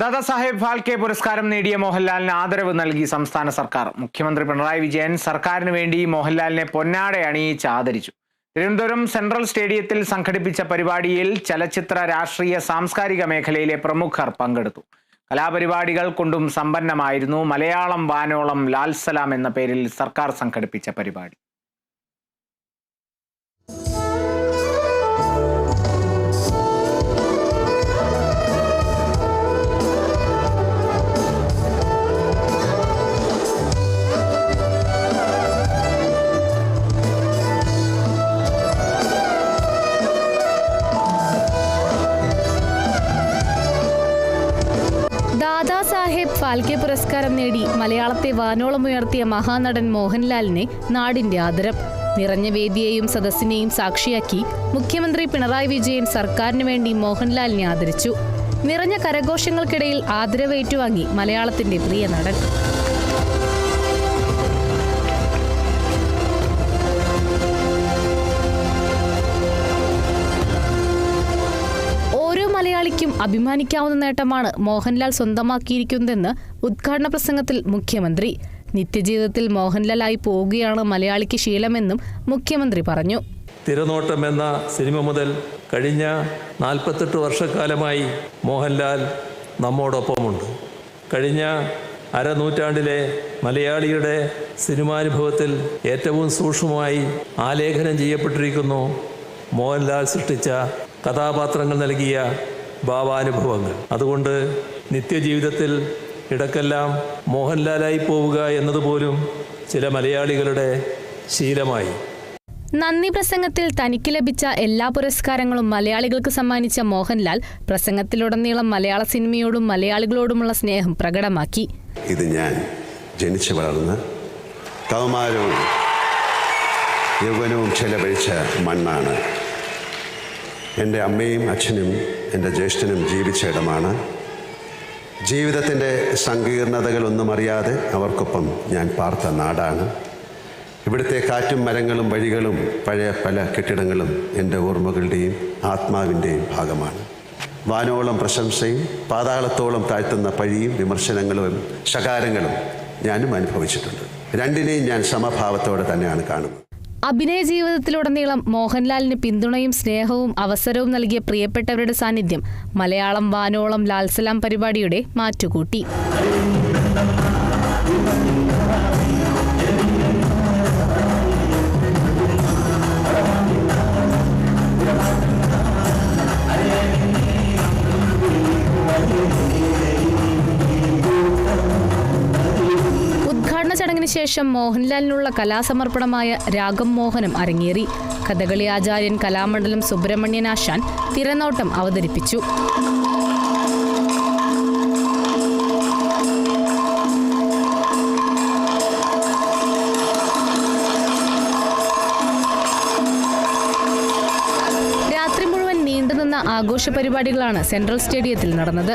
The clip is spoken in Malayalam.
ദാദാസാഹേബ് ഫാൽക്കെ പുരസ്കാരം നേടിയ മോഹൻലാലിന് ആദരവ് നൽകി സംസ്ഥാന സർക്കാർ. മുഖ്യമന്ത്രി പിണറായി വിജയൻ സർക്കാരിന് വേണ്ടി മോഹൻലാലിനെ പൊന്നാട അണിയിച്ച് ആദരിച്ചു. തിരുവനന്തപുരം സെൻട്രൽ സ്റ്റേഡിയത്തിൽ സംഘടിപ്പിച്ച പരിപാടിയിൽ ചലച്ചിത്ര രാഷ്ട്രീയ സാംസ്കാരിക മേഖലയിലെ പ്രമുഖർ പങ്കെടുത്തു. കലാപരിപാടികൾ കൊണ്ടും സമ്പന്നമായിരുന്നു മലയാളം വാനോളം ലാൽസലാം എന്ന പേരിൽ സർക്കാർ സംഘടിപ്പിച്ച പരിപാടി. ഫാൽക്കെ പുരസ്കാരം നേടി മലയാളത്തെ വാനോളമുയർത്തിയ മഹാനടൻ മോഹൻലാലിനെ നാടിന്റെ ആദരം. നിറഞ്ഞ വേദിയെയും സദസ്സിനെയും സാക്ഷിയാക്കി മുഖ്യമന്ത്രി പിണറായി വിജയൻ സർക്കാരിനു വേണ്ടി മോഹൻലാലിനെ ആദരിച്ചു. നിറഞ്ഞ കരഘോഷങ്ങൾക്കിടയിൽ ആദരവേറ്റുവാങ്ങി മലയാളത്തിന്റെ പ്രിയ നടൻ. അഭിമാനിക്കാവുന്ന നേട്ടമാണ് മോഹൻലാൽ സ്വന്തമാക്കിയിരിക്കുന്നതെന്ന് ഉദ്ഘാടന പ്രസംഗത്തിൽ മുഖ്യമന്ത്രി. നിത്യജീവിതത്തിൽ മോഹൻലാലായി പോവുകയാണ് മലയാളിക്ക് ശീലമെന്നും മുഖ്യമന്ത്രി പറഞ്ഞു. തിരനോട്ടം എന്ന സിനിമ മുതൽ കഴിഞ്ഞ നാൽപ്പത്തെട്ട് വർഷക്കാലമായി മോഹൻലാൽ നമ്മോടൊപ്പമുണ്ട്. കഴിഞ്ഞ അരനൂറ്റാണ്ടിലെ മലയാളിയുടെ സിനിമാനുഭവത്തിൽ ഏറ്റവും സൂക്ഷ്മമായി ആലേഖനം ചെയ്യപ്പെട്ടിരിക്കുന്നു. മോഹൻലാൽ സൃഷ്ടിച്ച കഥാപാത്രങ്ങൾ നൽകിയ ഭാവാനുഭവങ്ങൾ. അതുകൊണ്ട് നിത്യജീവിതത്തിൽ ഇടക്കെല്ലാം മോഹൻലാലായി പോവുക എന്നതുപോലും ചില മലയാളികളുടെ ശീലമായി. നന്ദി പ്രസംഗത്തിൽ തനിക്ക് ലഭിച്ച എല്ലാ പുരസ്കാരങ്ങളും മലയാളികൾക്ക് സമ്മാനിച്ച മോഹൻലാൽ പ്രസംഗത്തിലുടനീളം മലയാള സിനിമയോടും മലയാളികളോടുമുള്ള സ്നേഹം പ്രകടമാക്കി. ഇത് ഞാൻ ജനിച്ചു വളർന്ന കൗമാരവും യൗവനവും ചെലവഴിച്ച മണ്ണാണ്. എന്റെ അമ്മയും അച്ഛനും എന്റെ ജ്യേഷ്ഠനും ജീവിച്ച ഇടമാണ്. ജീവിതത്തിന്റെ സങ്കീർണതകളൊന്നും അറിയാതെ അവർക്കൊപ്പം ഞാൻ പാർത്ത നാടാണ്. ഇവിടുത്തെ കാറ്റും മരങ്ങളും വഴികളും പഴയ പല കെട്ടിടങ്ങളും എന്റെ ഓർമ്മകളുടെയും ആത്മാവിന്റെയും ഭാഗമാണ്. വാനോളം പ്രശംസയും പാതാളത്തോളം താഴ്ത്തുന്ന പഴിയും വിമർശനങ്ങളും ശകാരങ്ങളും ഞാനും അനുഭവിച്ചിട്ടുണ്ട്. രണ്ടിനെയും ഞാൻ സമഭാവത്തോടെ തന്നെയാണ് കാണുന്നത്. അഭിനയ ജീവിതത്തിലുടനീളം മോഹൻലാലിന് പിന്തുണയും സ്നേഹവും അവസരവും നൽകിയ പ്രിയപ്പെട്ടവരുടെ സാന്നിധ്യം മലയാളം വാനോളം ലാൽസലാം പരിപാടിയുടെ മാറ്റുകൂട്ടി. ശേഷം മോഹൻലാലിനുള്ള കലാസമർപ്പണമായ രാഗം മോഹനം അരങ്ങേറി. കഥകളി ആചാര്യൻ കലാമണ്ഡലം സുബ്രഹ്മണ്യൻ ആശാൻ തിരനോട്ടം അവതരിപ്പിച്ചു. രാത്രി മുഴുവൻ നീണ്ടുനിന്ന ആഘോഷ പരിപാടികളാണ് സെൻട്രൽ സ്റ്റേഡിയത്തിൽ നടന്നത്.